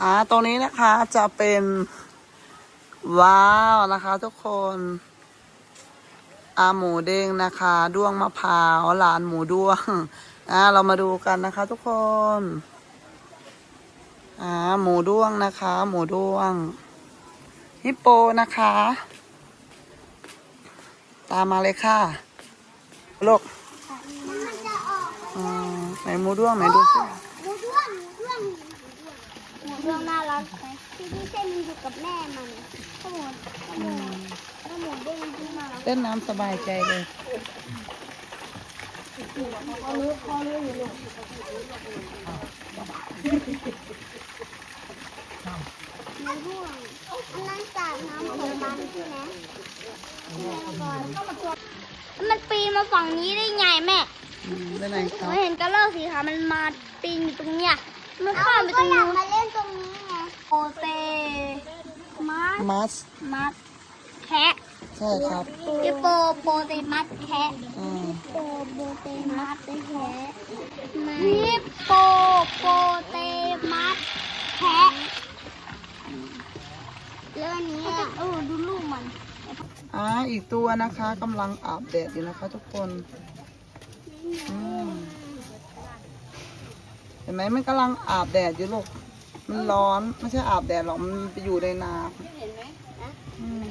อ่าตรงนี้นะคะจะเป็นว้าวนะคะ ทุกคนอาหมูเด้งนะคะด้วงมะพร้าวหลานหมูด้วงอ่าเรามาดูกันนะคะ ทุกคนอ่าหมูด้วงนะคะ หมูด้วงฮิปโปนะคะ ตามมาเลยค่ะลูกมันจะออกอ่าไหนหมูด้วงไหนดูสิ หมูด้วงหมูด้วง หมูด้วงน่ารักไหมที่ที่เส้นมันอยู่กับแม่มันข้าวหมูข้าวหมูข้าวหมูเด้งขึ้นมาเล่นน้ำสบายใจเลยเขารู้เขารู้อยู่ลูกหมูด้วงอันนั้นจากน้ำของมันใช่ไหมมันปีนมาฝั่งนี้ได้ไงแม่ อืมเล่นอะไรคหรันูบเห็นกระรอกสีขาวมันมาปีนอยู่ตรงเนี้ย มันข้ามไปตรงนู้นมาเล่นตรงนี้ไงโปเต มัสมัสมัสแคะใช่ครับฮิปโปโปเตมัสแคะอืมโปโปเตมัสแคะฮิปโปโปเตมัสแคะแล้วอันนี้อะเออดูลูกมันอ่าอีกตัวนะคะกำลังอาบแดดอยู่นะคะทุกคนอืมเห็นไหมมันกำลังอาบแดดอยู่ลูก มันร้อนไม่ใช่อาบแดดหรอกมันไปอยู่ในน้ำ เห็นไหมอืม